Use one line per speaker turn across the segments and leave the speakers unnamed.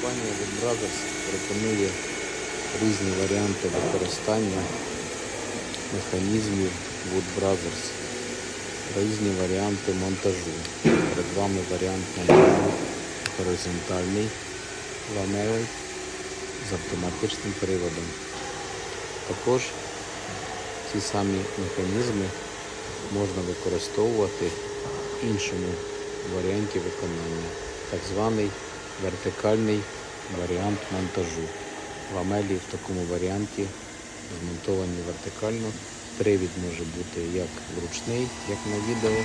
Компанія Wood Brothers пропонує різні варіанти використання механізмів Wood Brothers, різні варіанти монтажу. Перед вами варіант монтажу горизонтальний ламелей з автоматичним приводом. Також ці самі механізми можна використовувати в іншому варіанті виконання, так званий вертикальний варіант монтажу. Ламелі в такому варіанті змонтовані вертикально. Привід може бути як вручний, як на відео,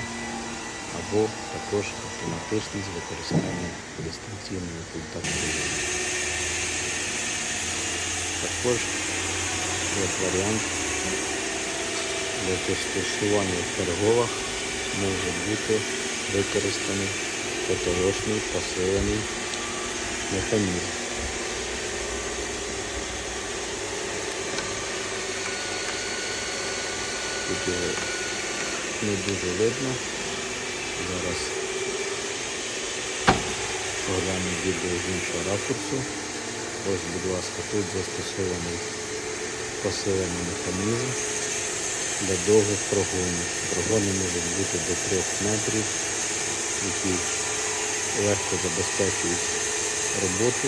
або також автоматичний з використанням дистанційного пульта. Також як варіант для застосування в торговах може бути використаний потолочний посилений механізм. Тут його не дуже видно. Зараз поглянемо відео з іншого ракурсу. Ось, будь ласка, тут застосований посилений механізм для довгих прогонів. Прогони можуть бути до 3 метрів, які легко забезпечують роботу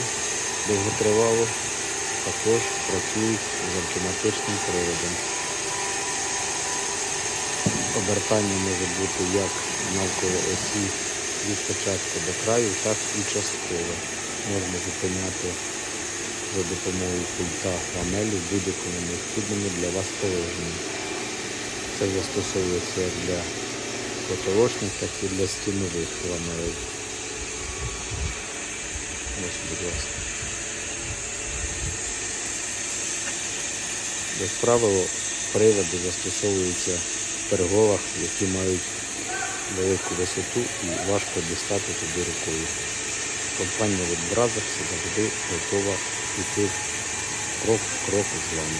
довготривалу, також працюють з автоматичним приводом. Обертання може бути як навколо осі від початку до краю, так і частково. Можна зупиняти за допомогою пульта ламелі в будь-якому необхідному для вас положенні. Це застосовується як для потолочних, так і для стінових ламелей. Ось, будь. Як правило, приводи застосовуються в переговах, які мають велику висоту і важко дістати туди рукою. Компанія від завжди готова йти крок в крок з вами.